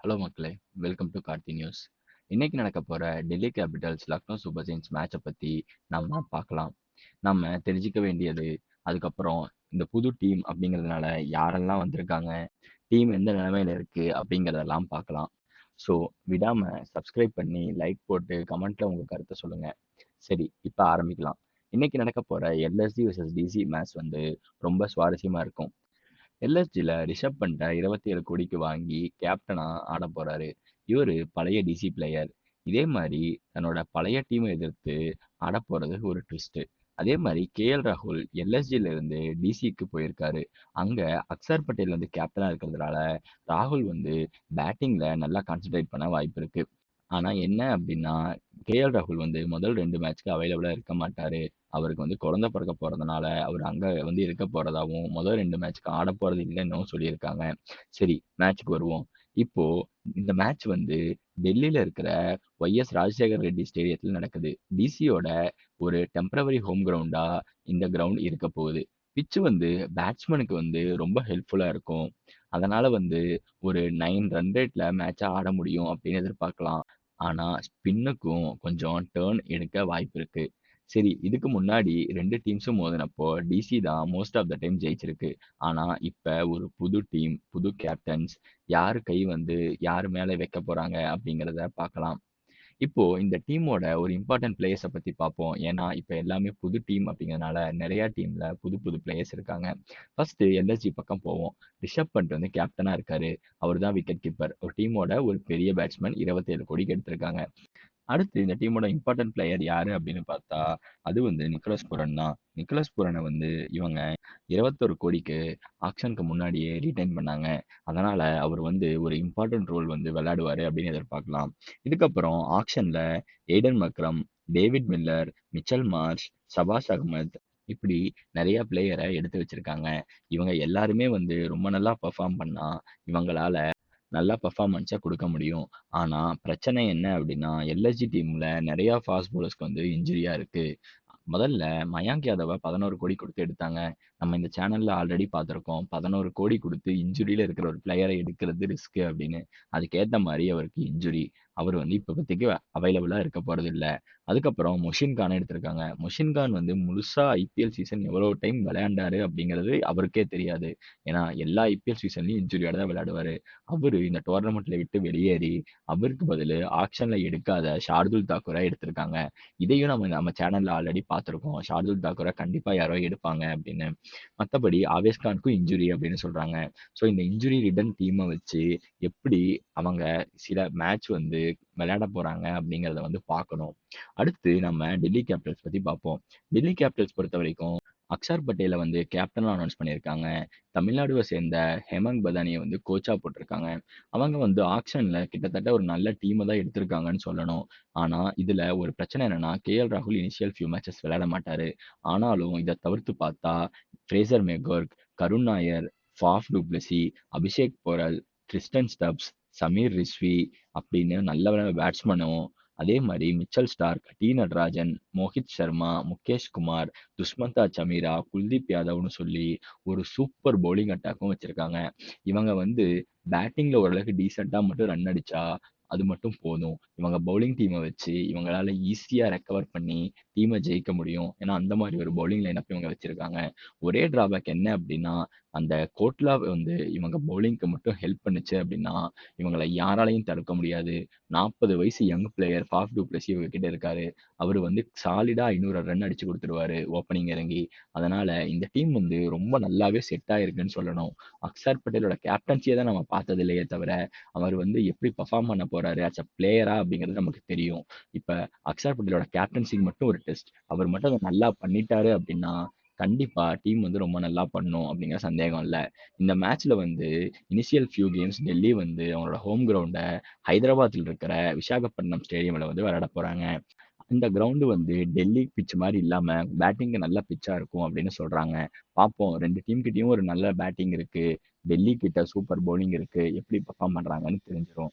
Hello மக்களே welcome to Karthi news இன்னைக்கு நடக்க போற Delhi Capitals Lucknow Super Giants மேட்சை பத்தி நம்ம பார்க்கலாம். நம்ம தெரிஞ்சுக்க வேண்டியது அதுக்கப்புறம் இந்த புது டீம் அப்படிங்கிறதுனால யாரெல்லாம் வந்திருக்காங்க டீம் எந்த நிலைமையில இருக்கு அப்படிங்கிறதெல்லாம் பார்க்கலாம். ஸோ விடாம சப்ஸ்கிரைப் பண்ணி லைக் போட்டு கமெண்ட்ல உங்க கருத்தை சொல்லுங்க. சரி இப்போ ஆரம்பிக்கலாம். இன்னைக்கு நடக்க போற எல்எஸ்டி vs டிசி மேட்ச் வந்து ரொம்ப சுவாரஸ்யமா இருக்கும். எல்எஸ்ஜியில் ரிஷப் பண்ட்டை இருபத்தி ஏழு கோடிக்கு வாங்கி கேப்டனா ஆட போறாரு. இவரு பழைய டிசி பிளேயர் இதே மாதிரி தன்னோட பழைய டீமை எதிர்த்து ஆட போறது ஒரு ட்விஸ்ட் அதே மாதிரி கேஎல் ராகுல் எல்எஸ்ஜில இருந்து டிசிக்கு போயிருக்காரு. அங்க அக்சர் பட்டேல் வந்து கேப்டனா இருக்கிறதுனால ராகுல் வந்து பேட்டிங்ல நல்லா கான்சென்ட்ரேட் பண்ண வாய்ப்பு இருக்கு. ஆனா என்ன அப்படின்னா கேஎல் ராகுல் வந்து முதல் ரெண்டு மேட்ச்க்கு அவைலபிளா இருக்க மாட்டாரு. அவருக்கு வந்து குழந்தை பிறக்க போறதுனால அவர் அங்க வந்து இருக்க போறதாவும் முதல் ரெண்டு மேட்ச்க்கு ஆட போறது இல்லைன்னு சொல்லியிருக்காங்க. சரி மேட்ச்க்கு வருவோம். இப்போ இந்த மேட்ச் வந்து டெல்லியில இருக்கிற ஒய்எஸ் ராஜசேகர் ரெட்டி ஸ்டேடியத்தில் நடக்குது. டிசியோட ஒரு டெம்பரவரி ஹோம் கிரவுண்டா இந்த கிரவுண்ட் இருக்க போகுது. பிச்சு வந்து பேட்ஸ்மேனுக்கு வந்து ரொம்ப ஹெல்ப்ஃபுல்லாக இருக்கும். அதனால வந்து ஒரு நைன் ரன் ரேட்டில் மேட்சை ஆட முடியும் அப்படின்னு எதிர்பார்க்கலாம். ஆனால் ஸ்பின்னுக்கும் கொஞ்சம் டேர்ன் எடுக்க வாய்ப்பு இருக்குது சரி இதுக்கு முன்னாடி ரெண்டு டீம்ஸும் மோதினப்போ டிசி தான் மோஸ்ட் ஆஃப் த டைம் ஜெயிச்சிருக்கு. ஆனா இப்ப ஒரு புது டீம் புது கேப்டன்ஸ் யார் கை வந்து யார் மேல வைக்க போறாங்க அப்படிங்கிறத பார்க்கலாம். இப்போ இந்த டீமோட ஒரு இம்பார்ட்டன்ட் பிளேயர்ஸை பத்தி பார்ப்போம். ஏன்னா இப்போ எல்லாமே புது டீம் அப்படிங்கிறதுனால நிறைய டீம்ல புது புது பிளேயர்ஸ் இருக்காங்க. ஃபர்ஸ்ட் எல்எஸ்ஜி பக்கம் போவோம். ரிஷப் பண்ட் வந்து கேப்டனா இருக்காரு. அவர் தான் விக்கெட் கீப்பர் ஒரு டீமோட ஒரு பெரிய பேட்ஸ்மேன் இருபத்தேழு கோடிக்கு எடுத்திருக்காங்க. அடுத்து இந்த டீமோட இம்பார்ட்டன்ட் பிளேயர் யாரு அப்படின்னு பார்த்தா அது வந்து நிக்கலஸ் புரன் தான் நிக்கலஸ் புரனை வந்து இவங்க இருபத்தொரு கோடிக்கு ஆக்ஷனுக்கு முன்னாடியே ரீடைன் பண்ணாங்க. அதனால அவர் வந்து ஒரு இம்பார்ட்டன்ட் ரோல் வந்து விளையாடுவார் அப்படின்னு எதிர்பார்க்கலாம். இதுக்கப்புறம் ஆக்ஷன்ல Aiden Markram David Miller Mitchell Marsh Shahbaz Ahmed இப்படி நிறைய பிளேயரை எடுத்து வச்சிருக்காங்க. இவங்க எல்லாருமே வந்து ரொம்ப நல்லா பெர்ஃபார்ம் பண்ணா இவங்களால நல்லா பெர்ஃபார்மன்ஸை கொடுக்க முடியும். ஆனா பிரச்சனை என்ன அப்படின்னா எல்எஸ்ஜி டீம்ல நிறைய ஃபாஸ்ட் bowlers வந்து இன்ஜுரியா இருக்கு. முதல்ல மயாங்க் யாதவை பதினோரு கோடி கொடுத்து எடுத்தாங்க. நம்ம இந்த சேனல்ல ஆல்ரெடி பார்த்துருக்கோம். பதினோரு கோடி கொடுத்து இன்ஜுரியில இருக்கிற ஒரு பிளேயரை எடுக்கிறது ரிஸ்க்கு அப்படின்னு. அதுக்கேத்த மாதிரி அவருக்கு இன்ஜுரி அவர் வந்து இப்போ பற்றிக்கு அவைலபிளாக இருக்க போகிறது இல்லை அதுக்கப்புறம் மொஷின் கான் எடுத்திருக்காங்க. மொஷின் கான் வந்து முழுசா ஐபிஎல் சீசன் எவ்வளோ டைம் விளையாண்டாரு அப்படிங்கிறது அவருக்கே தெரியாது. ஏன்னா எல்லா ஐபிஎல் சீசன்லையும் இன்ஜுரியோட தான் விளையாடுவார். அவர் இந்த டோர்னமெண்ட்டில் விட்டு வெளியேறி அவருக்கு பதில் ஆக்ஷனில் எடுக்காத ஷார்துல் தாக்கூரை எடுத்திருக்காங்க. இதையும் நம்ம நம்ம சேனலில் ஆல்ரெடி பார்த்துருக்கோம். ஷார்துல் தாக்கூரை கண்டிப்பாக யாரோ எடுப்பாங்க அப்படின்னு. மற்றபடி ஆவேஸ்கானுக்கும் இன்ஜுரி அப்படின்னு சொல்கிறாங்க ஸோ இந்த இன்ஜுரி ரிட்டன் டீமை வச்சு எப்படி அவங்க சில மேட்ச் வந்து விளையாட போறாங்க அப்படிங்கிறத வந்து பார்க்கணும். அடுத்து நம்ம டெல்லி கேபிட்டல்ஸ் பத்தி பார்ப்போம். டெல்லி கேபிட்டல்ஸ் பொறுத்த வரைக்கும் அக்ஷர் பட்டேலை வந்து கேப்டனாக அனௌன்ஸ் பண்ணியிருக்காங்க. தமிழ்நாடுவை சேர்ந்த ஹேமந்த் பதானியை வந்து கோச்சா போட்டிருக்காங்க. அவங்க வந்து ஆக்ஷன்ல கிட்டத்தட்ட ஒரு நல்ல டீமை தான் எடுத்திருக்காங்கன்னு சொல்லணும். ஆனா இதுல ஒரு பிரச்சனை என்னன்னா கேஎல் ராகுல் இனிஷியல் ஃபியூ மேட்சஸ் விளையாட மாட்டாரு. ஆனாலும் இதை தவிர்த்து பார்த்தா Fraser McGurk Karun Nair Faf du Plessis Abhishek Porel Tristan Stubbs Sameer Rizvi அப்படின்னு நல்ல பேட்ஸ்மனும் அதே மாதிரி Mitchell Starc T Natarajan Mohit Sharma Mukesh Kumar Dushmantha Chameera Kuldeep யாதவ்னு சொல்லி ஒரு சூப்பர் பவுலிங் அட்டாக்கும் வச்சிருக்காங்க. இவங்க வந்து பேட்டிங்கில் ஓரளவுக்கு டீசெண்டாக மட்டும் ரன் அடிச்சா அது மட்டும் போதும். இவங்க பவுலிங் டீமை வச்சு இவங்களால ஈஸியா ரெக்கவர் பண்ணி டீமை ஜெயிக்க முடியும். ஏன்னா அந்த மாதிரி ஒரு பவுலிங் லைனப் இவங்க வச்சிருக்காங்க. ஒரே டிராபேக் என்ன அப்படின்னா அந்த கோட்லா வந்து இவங்க பவுலிங்க்கு மட்டும் ஹெல்ப் பண்ணுச்சு அப்படின்னா இவங்களை யாராலையும் தடுக்க முடியாது. நாற்பது வயசு young player Faf du Plessis இவங்க கிட்டே இருக்காரு. அவர் வந்து சாலிடா ஐநூறு ரன் அடிச்சு கொடுத்துருவாரு ஓப்பனிங் இறங்கி. அதனால இந்த டீம் வந்து ரொம்ப நல்லாவே செட் ஆயிருக்குன்னு சொல்லணும். அக்ஷர் பட்டேலோட கேப்டன்சியை தான் நம்ம பார்த்தது இல்லையே தவிர அவர் வந்து எப்படி பர்ஃபார்ம் பண்ண போறாரு ஆஸ் அ பிளேயரா அப்படிங்கிறது நமக்கு தெரியும். இப்ப அக்ஷர் பட்டேலோட கேப்டன்சிக்கு மட்டும் ஒரு டெஸ்ட் அவர் மட்டும் அதை நல்லா பண்ணிட்டாரு அப்படின்னா கண்டிப்பா டீம் வந்து ரொம்ப நல்லா பண்ணும் அப்படிங்கிற சந்தேகம் இல்லை. இந்த மேட்ச்ல வந்து இனிஷியல் ஃபியூ கேம்ஸ் டெல்லி வந்து அவங்களோட ஹோம் கிரவுண்டை ஹைதராபாத்தில் இருக்கிற விசாகப்பட்டினம் ஸ்டேடியம்ல வந்து விளையாட போறாங்க. இந்த கிரவுண்டு வந்து டெல்லி பிட்ச் மாதிரி இல்லாம பேட்டிங்க்கு நல்ல பிச்சாக இருக்கும் அப்படின்னு சொல்றாங்க. பார்ப்போம் ரெண்டு டீம் கிட்டயும் ஒரு நல்ல பேட்டிங் இருக்கு. டெல்லி கிட்ட சூப்பர் பவுலிங் இருக்கு. எப்படி பர்ஃபார்ம் பண்றாங்கன்னு தெரிஞ்சிடும்